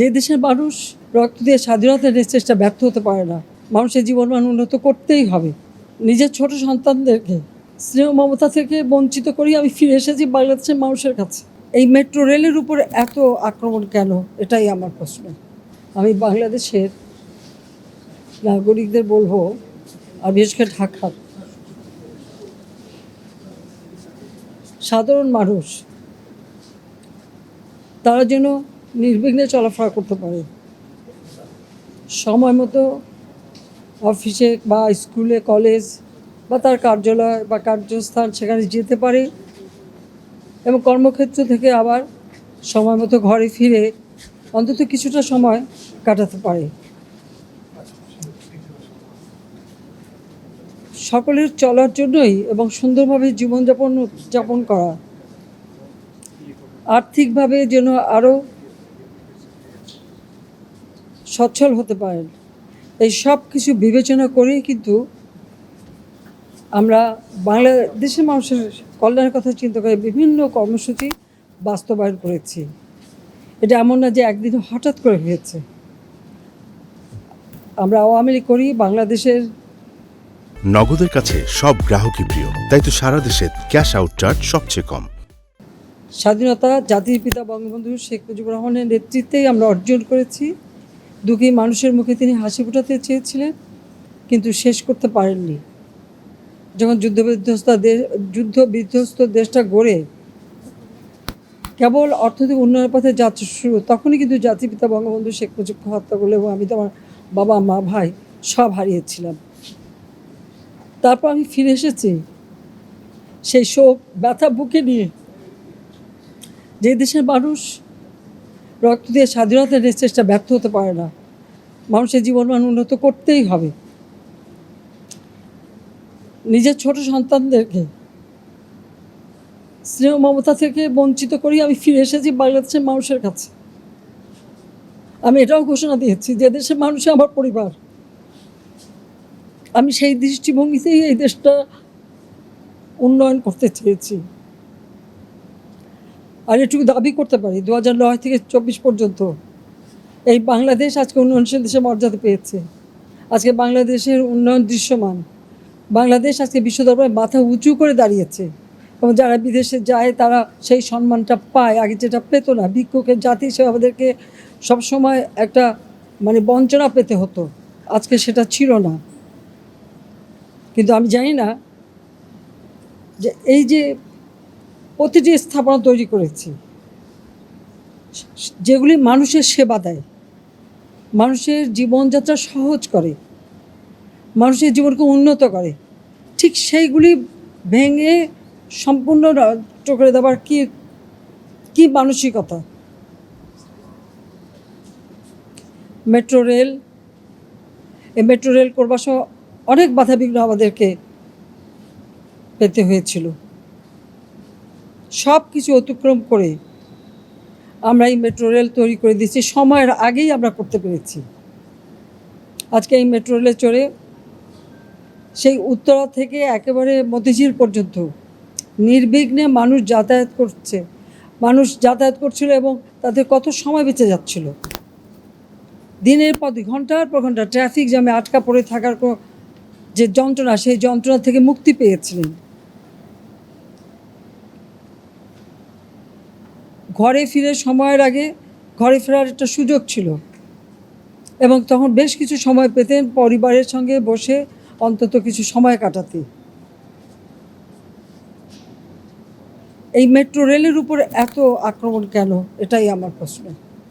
যে দেশের মানুষ রক্ত দিয়ে স্বাধীনতা নিয়ে চেষ্টা ব্যর্থ হতে পারে না, মানুষের জীবনমান উন্নত করতেই হবে। নিজের ছোট সন্তানদেরকে, স্নেহ মমতা থেকে বঞ্চিত করেই আমি ফিরে এসেছি বাংলাদেশের মানুষের কাছে। এই মেট্রো রেলের উপর এত আক্রমণ কেন? এটাই আমার প্রশ্ন। আমি বাংলাদেশের নাগরিকদের বলব, আর বিশেষ করে ঢাকার সাধারণ মানুষ, তারা যেন নির্বিঘ্নে চলাফেরা করতে পারে। সময় মতো অফিসে বা স্কুলে, কলেজ বা তার কার্যালয় বা কার্যস্থান সেখানে যেতে পারে এবং কর্মক্ষেত্র থেকে আবার সময় মতো ঘরে ফিরে অন্তত কিছুটা সময় কাটাতে পারে। সকলের চলার জন্যই এবং সুন্দরভাবে জীবনযাপন যাপন করা। আর্থিকভাবে যেন আরও সচ্ছল হতে পারেন। এই সব কিছু বিবেচনা করেই কিন্তু আমরা বাংলাদেশের মানুষের কল্যাণের কথা চিন্তা করে বিভিন্ন কর্মসূচি বাস্তবায়ন করেছি। এটা এমন না যে একদিন হঠাৎ করে হয়েছে। আমরা আওয়ামী লীগ করি বাংলাদেশের নগদের কাছে সব গ্রাহকই প্রিয় তাই তো সারা দেশে ক্যাশ আউট চার্জ সবচেয়ে কম। স্বাধীনতা জাতির পিতা বঙ্গবন্ধু শেখ মুজিবুর রহমানের নেতৃত্বেই আমরা অর্জন করেছি। দুঃখী মানুষের মুখে তিনি হাসি ফোটাতে চেয়েছিলেন, কিন্তু শেষ করতে পারেননি। যখন যুদ্ধ বিধ্বস্ত দেশ, যুদ্ধ বিধ্বস্ত দেশটা গড়ে কেবল অর্থনৈতিক উন্নয়নের পথে যাত্রা শুরু, তখনই কিন্তু জাতির পিতা বঙ্গবন্ধু শেখ মুজিবকে হত্যা করল এবং আমি তো আমার বাবা, মা, ভাই সব হারিয়েছিলাম। তারপর আমি ফিরে এসেছি সেই শোক, ব্যথা বুকে নিয়ে। যে দেশের মানুষ রক্ত দিয়ে স্বাধীনতা নিয়ে চেষ্টা ব্যর্থ হতে পারে না। মানুষের জীবনমান উন্নত করতেই হবে। নিজের ছোট সন্তানদেরকে, স্নেহ মমতা থেকে বঞ্চিত করেই আমি ফিরে এসেছি বাংলাদেশের মানুষের কাছে। আমি এটাও ঘোষণা দিয়েছি যে দেশের মানুষ আমার পরিবার। আমি সেই দৃষ্টিভঙ্গিতেই এই দেশটা উন্নয়ন করতে চেয়েছি। আর এটুকু দাবি করতে পারি দু হাজার নয় থেকে চব্বিশ পর্যন্ত। এই বাংলাদেশ আজকে উন্নয়নশীল দেশে মর্যাদা পেয়েছে। আজকে বাংলাদেশের উন্নয়ন দৃশ্যমান। বাংলাদেশ আজকে বিশ্ব দরবারে মাথা উঁচু করে দাঁড়িয়েছে। এবং যারা বিদেশে যায়, তারা সেই সম্মানটা পায়। আগে যেটা পেত না, ভিক্ষুকের জাতি হিসেবে আমাদেরকে সবসময় একটা মানে বঞ্চনা পেতে হতো। আজকে সেটা ছিল না। কিন্তু আমি জানি না যে এই যে প্রতিটি স্থাপনা তৈরি করেছি। যেগুলি মানুষের সেবা দেয়। মানুষের জীবনযাত্রা সহজ করে। মানুষের জীবনকে উন্নত করে। ঠিক সেইগুলি ভেঙে সম্পূর্ণ নষ্ট করে দেওয়ার কি কি মানসিকতা? Metro rail. এই মেট্রো রেল করবার সহ অনেক বাধাবিঘ্ন আমাদেরকে পেতে হয়েছিল। সব কিছু অতিক্রম করে আমরা এই মেট্রো রেল তৈরি করে দিচ্ছি সময়ের আগেই আমরা করতে পেরেছি। আজকে এই মেট্রো রেলে চড়ে সেই উত্তরা থেকে একেবারে মতিঝিল পর্যন্ত নির্বিঘ্নে মানুষ যাতায়াত করছে। মানুষ যাতায়াত করছিল এবং তাদের কত সময় বেঁচে যাচ্ছিল। দিনের পর ঘণ্টার পর ঘণ্টা ট্রাফিক জ্যামে আটকা পড়ে থাকার যে যন্ত্রণা, সেই যন্ত্রণা থেকে মুক্তি পেয়েছিলেন। ঘরে ফিরে সময়ের আগে ঘরে ফেরার একটা সুযোগ ছিল। এবং তখন বেশ কিছু সময় পেতেন পরিবারের সঙ্গে বসে অন্তত কিছু সময় কাটাতে। এই মেট্রো রেলের উপর এত আক্রমণ কেন? এটাই আমার প্রশ্ন।